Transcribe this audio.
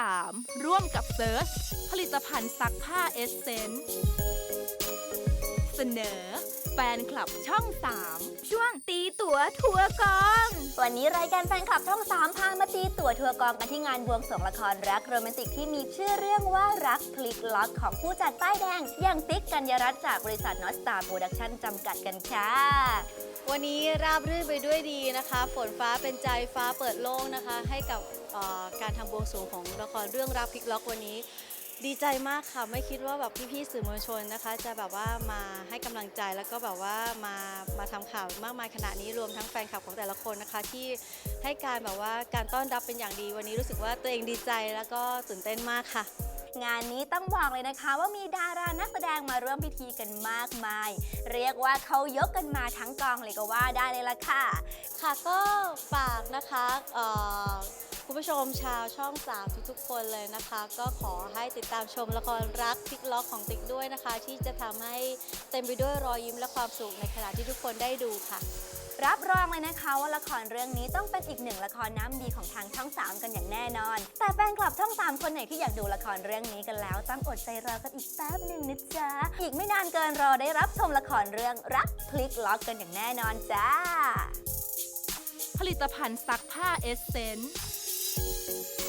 3 ร่วมกับเซิร์ชผลิตภัณฑ์ซักผ้าเอสเซนส์เสนอ แฟนคลับช่อง 3 ช่วงตีตั๋วทัวร์กอง วันนี้รายการแฟนคลับช่องสามพามาตีตั๋วทัวร์กองกันที่งานบวงสรวงละครรักโรแมนติกที่มีชื่อเรื่องว่ารักพลิกล็อกของผู้จัดป้ายแดง อย่างติ๊กกัญญารัตน์จากบริษัทนอสตาโปรดักชั่นจำกัดกันค่ะวันนี้ราบรื่นไปด้วยดีนะคะ ฝนฟ้าเป็นใจฟ้าเปิดโล่งนะคะ ให้กับเอ่อการทำบวงสรวงของละครเรื่องรักพลิกล็อกวันนี้ ดีใจมากค่ะไม่คิดว่าแบบพี่ๆสื่อมวลชนนะคะ จะแบบว่ามาให้กำลังใจแล้วก็แบบว่ามามาทำข่าวมากมายขนาดนี้รวมทั้งแฟนคลับของแต่ละคนนะคะ ที่ให้การแบบว่าการต้อนรับเป็นอย่างดีวันนี้รู้สึกว่าตัวเองดีใจแล้วก็ตื่นเต้นมากค่ะ งานนี้ต้องบอกเลยนะคะ ว่ามีดารานักแสดงมาร่วมพิธีกันมากมาย เรียกว่าเขายกกันมาทั้งกองเลยก็ว่าได้เลยล่ะค่ะ ค่ะก็ฝากนะคะเอ่อ คุณผู้ชมชาวช่อง3ทุกๆ คนเลยนะคะ ก็ขอให้ติดตามชมละครรักพลิกล็อกของติ๊กด้วยนะคะ ที่จะทำให้เต็มไปด้วยรอยยิ้มและความสุขในขณะที่ทุกคนได้ดูค่ะ รับรองเลยนะคะว่าละครเรื่องนี้ต้องเป็นอีกหนึ่งละครน้ำดีของทางช่อง 3 กันอย่างแน่นอน แต่แฟนคลับช่อง 3 คนไหนที่อยากดูละครเรื่องนี้กันแล้วต้องอดใจรอกันอีกแป๊บหนึ่งนะจ๊ะ อีกไม่นานเกินรอได้รับชมละครเรื่องรักพลิกล็อกกันอย่างแน่นอนจ้า ผลิตภัณฑ์ซักผ้าเอสเซน Thank you.